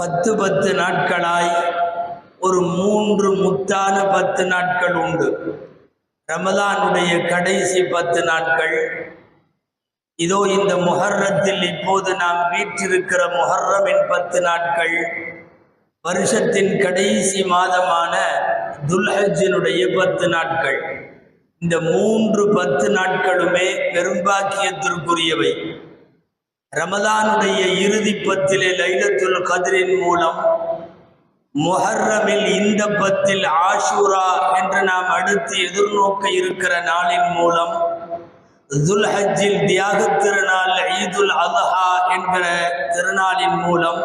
பத்து பத்து நாட்களாய் ஒரு மூன்று முத்தான பத்து நாட்கள் உண்டு. ரமலானுடைய கடைசி பத்து நாட்கள். இதோ இந்த முஹர்ரத்தில் இப்போது நாம் வீற்றிருக்கிற முஹர்ரமின் பத்து நாட்கள். வருஷத்தின் கடைசி மாதமான துல்ஹஜினுடைய பத்து நாட்கள். இந்த மூன்று பத்து நாட்களுமே பெரும்பாக்கியத்திற்குரியவை. ரமதானுடைய இறுதி பத்திலே லைலத்துல் கதிரின் மூலம் முஹர்ரமில் இந்த பத்தில் ஆஷூரா என்று நாம் அடுத்து எதிர்நோக்க இருக்கிற நாளின் மூலம் துல்ஹஜ்ஜில் தியாக திருநாள் ஈதுல் அல்ஹா என்கிற திருநாளின் மூலம்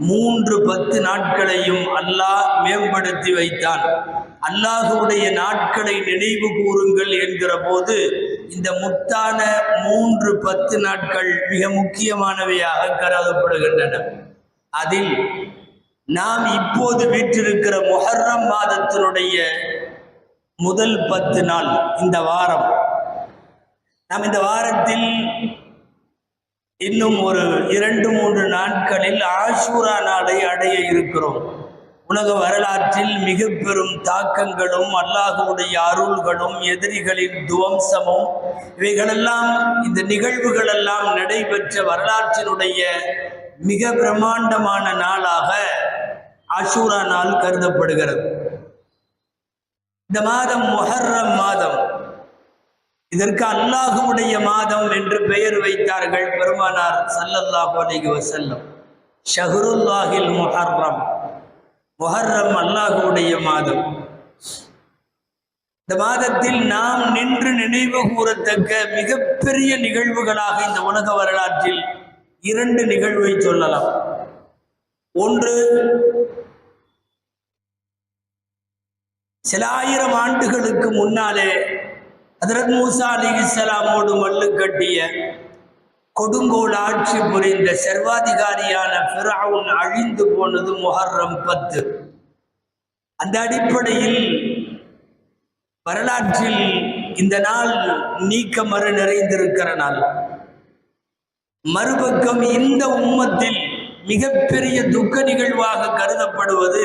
மூன்று பத்து நாட்களையும் அல்லாஹ் மேம்படுத்தி வைத்தான். அல்லாஹுடைய நாட்களை நினைவு கூறுங்கள் என்கிற போது இந்த முத்தான மூன்று பத்து நாட்கள் மிக முக்கியமானவையாக கருதப்படுகின்றன. அதில் நாம் இப்போது வீற்றிருக்கிற முஹர்ரம் மாதத்தினுடைய முதல் பத்து நாள் இந்த வாரம். நாம் இந்த வாரத்தில் இன்னும் ஒரு இரண்டு மூன்று நாட்களில் ஆஷூரா நாளை அடைய இருக்கிறோம். உலக வரலாற்றில் மிக பெரும் தாக்கங்களும் அல்லாஹுடைய அருள்களும் எதிரிகளின் துவம்சமும் இவைகளெல்லாம் இந்த நிகழ்வுகளெல்லாம் நடைபெற்ற வரலாற்றினுடைய மிக பிரம்மாண்டமான நாளாக ஆஷூரா நாள் கருதப்படுகிறது. இந்த மாதம் முஹர்ரம் மாதம். இதற்கு அல்லாஹுடைய மாதம் என்று பெயர் வைத்தார்கள் பெருமானார் சல்லல்லாஹு அலைஹி வசல்லம் ஷஹருல்லாஹில் முஹர்ரம். முஹர்ரம் அல்லாஹுடைய மாதம். இந்த மாதத்தில் நாம் நின்று நினைவு கூறத்தக்க மிகப்பெரிய நிகழ்வுகளாக இந்த உலக வரலாற்றில் இரண்டு நிகழ்வை சொல்லலாம். ஒன்று சில ஆயிரம் ஆண்டுகளுக்கு முன்னாலே ஹதரத் மூசா அலி இஸ்லாமோடு மல்லு கட்டிய கொடுங்கோல் ஆட்சி புரிந்த சர்வாதிகாரியான ஃபிரவுன் அழிந்து போனது முஹர்ரம் பத்து. அந்த அடிப்படையில் வரலாற்றில் இந்த நாள் நீக்க மறு நிறைந்திருக்கிற நாள். மறுபக்கம் இந்த உம்மத்தில் மிகப்பெரிய துக்க நிகழ்வாக கருதப்படுவது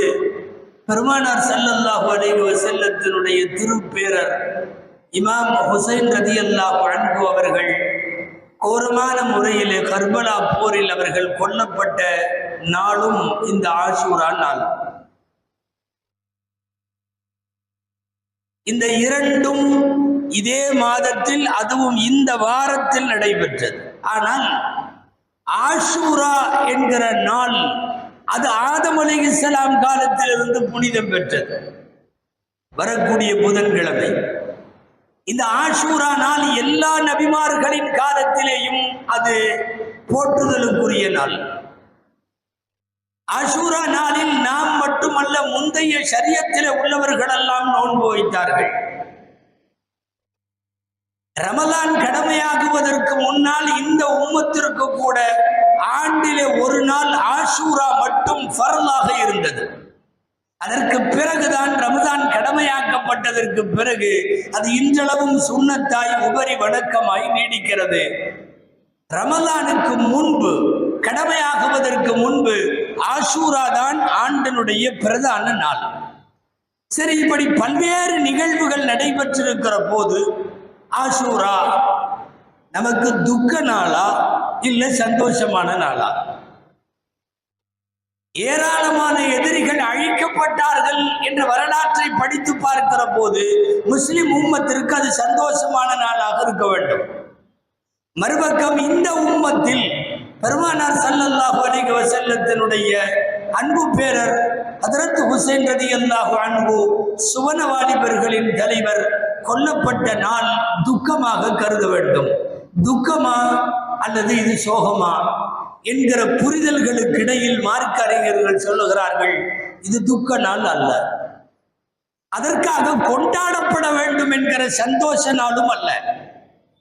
பெருமானார் ஸல்லல்லாஹு அலைவ செல்லத்தினுடைய திருப்பேரர் இமாம் ஹுசைன் ரதியல்லாஹு அன்பு அவர்கள் கோரமான முறையில் கர்பலா போரில் அவர்கள் கொல்லப்பட்ட நாளும் இந்த ஆசூரா நாள். இந்த இரண்டும் இதே மாதத்தில் அதுவும் இந்த வாரத்தில் நடைபெற்றது. ஆனால் ஆஷூரா என்கிற நாள் அது ஆதம் அலி இஸ்லாம் காலத்திலிருந்து புனிதம் பெற்றது. வரக்கூடிய புதன்கிழமை. இந்த ஆஷூரா நாள் எல்லா நபிமார்களின் காலத்திலேயும் அது போற்றுதலுக்குரிய நாள். ஆஷூரா நாளில் நாம் மட்டுமல்ல முந்தைய சரியத்தில் உள்ளவர்களெல்லாம் நோன்பு வைத்தார்கள். ரமலான் கடமையாகுவதற்கு முன்னால் இந்த உம்மத்திற்கு கூட ஆண்டிலே ஒரு நாள் ஆஷூரா மட்டும் ஃபரலாக இருந்தது. அதற்கு பிறகுதான் ரமதான் கடமையாக்கப்பட்டதற்கு பிறகு அது இன்றளவும் சுண்ணத்தாய் உபரி வணக்கமாய் நீடிக்கிறது. ரமதானுக்கு முன்பு கடமையாகுவதற்கு முன்பு ஆஷூரா தான் ஆண்டனுடைய பிரதான நாள். சரி இப்படி பல்வேறு நிகழ்வுகள் நடைபெற்றிருக்கிற போது ஆஷூரா நமக்கு துக்க நாளா இல்லை சந்தோஷமான நாளா? ஏராளமான எதிரிகள் அழிக்கப்பட்டார்கள் என்ற வரலாற்றை படித்து பார்க்கிற போது முஸ்லிம் உம்மத்திற்கு அது சந்தோஷமான நாளாக இருக்க வேண்டும். மறுபக்கம் இந்த உம்மத்தில் பெருமானார் சல்லல்லாஹு அலைஹி வஸல்லத்தினுடைய அன்பு பேரர் ஹதரத் ஹுசைன் ரதியல்லாஹு அன்பு சுவன வாலிபர்களின் தலைவர் கொல்லப்பட்ட நாள் துக்கமாக கருத வேண்டும். துக்கமா அல்லது இது சோகமா? என்கிற புரிதல்களுக்கு இடையில் மார்க்க அறிஞர்கள் சொல்லுகிறார்கள் இது துக்க நாள் அல்ல. அதற்காக கொண்டாடப்பட வேண்டும் என்கிற சந்தோஷ நாளும் அல்ல.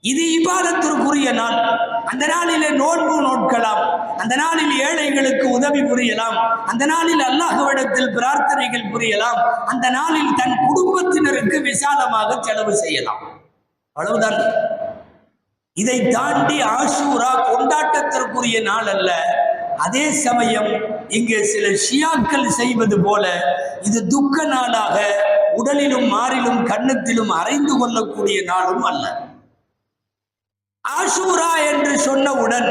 இது இபாதத்திற்குரிய நாள். அந்த நாளிலே நோன்பு நோட்கலாம் அந்த நாளில் ஏழைகளுக்கு உதவி புரியலாம். அந்த நாளில் அல்லாஹ்விடத்தில் பிரார்த்தனைகள் புரியலாம். அந்த நாளில் தன் குடும்பத்தினருக்கு விசாலமாக செலவு செய்யலாம். அவ்வளவுதான். இதை தாண்டி ஆசூரா கொண்டாட்டத்திற்குரிய நாள் அல்ல. அதே சமயம் இங்கே சில ஷியாக்கள் செய்வது போல இது துக்க நாளாக உடலிலும் மாறிலும் கண்ணத்திலும் அறைந்து கொள்ளக்கூடிய நாளும் அல்ல. ஆஷூரா என்று சொன்னவுடன்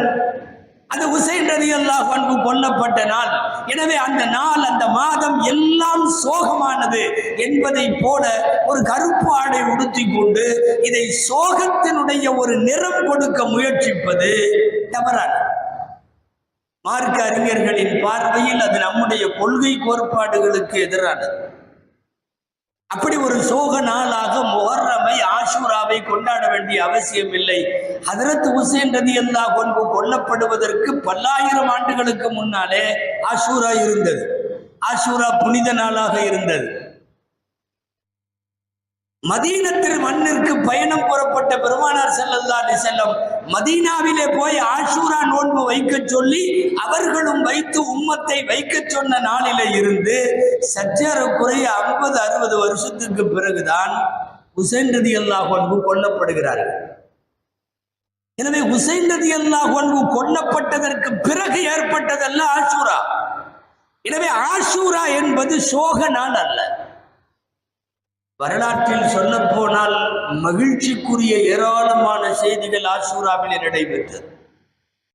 அது உசைன் ரதி அல்லாஹ் அன்பு கொல்லப்பட்ட நாள். எனவே அந்த நாள் அந்த மாதம் எல்லாம் சோகமானது என்பதை போல ஒரு கருப்பு ஆடை உடுத்திக் கொண்டு இதை சோகத்தினுடைய ஒரு நிறம் கொடுக்க முயற்சிப்பது தவறான மார்க்க அறிஞர்களின் பார்வையில் அது நம்முடைய கொள்கை கோட்பாடுகளுக்கு எதிரானது. அப்படி ஒரு சோக நாளாக முஹர்ரமை ஆஷூராவை கொண்டாட வேண்டிய அவசியம் இல்லை. ஹதரத் உசேன் ரதி அல்லா கொன்பு கொல்லப்படுவதற்கு பல்லாயிரம் ஆண்டுகளுக்கு முன்னாலே ஆஷூரா இருந்தது. ஆஷூரா புனித நாளாக இருந்தது. மதீனத்தில் மண்ணிற்கு பயணம் புறப்பட்ட பெருமானார் செல்லல்லா செல்லம் மதீனாவிலே போய் ஆஷூரா நோன்பு வைக்க சொல்லி அவர்களும் வைத்து உம்மத்தை வைக்க சொன்ன நாளில இருந்து சற்றேற குறைய ஐம்பது அறுபது வருஷத்துக்கு பிறகுதான் ஹுசைன் ரதி அல்லாஹ் அன்பு கொல்லப்படுகிறார்கள். எனவே ஹுசைன் ரதி அல்லாஹ் அன்பு கொல்லப்பட்டதற்கு பிறகு ஏற்பட்டதல்ல ஆஷூரா. எனவே ஆஷூரா என்பது சோக நாள் அல்ல. வரலாற்றில் சொல்ல போனால் மகிழ்ச்சிக்குரிய ஏராளமான செய்திகள் ஆசூராவில் நடைபெற்றது.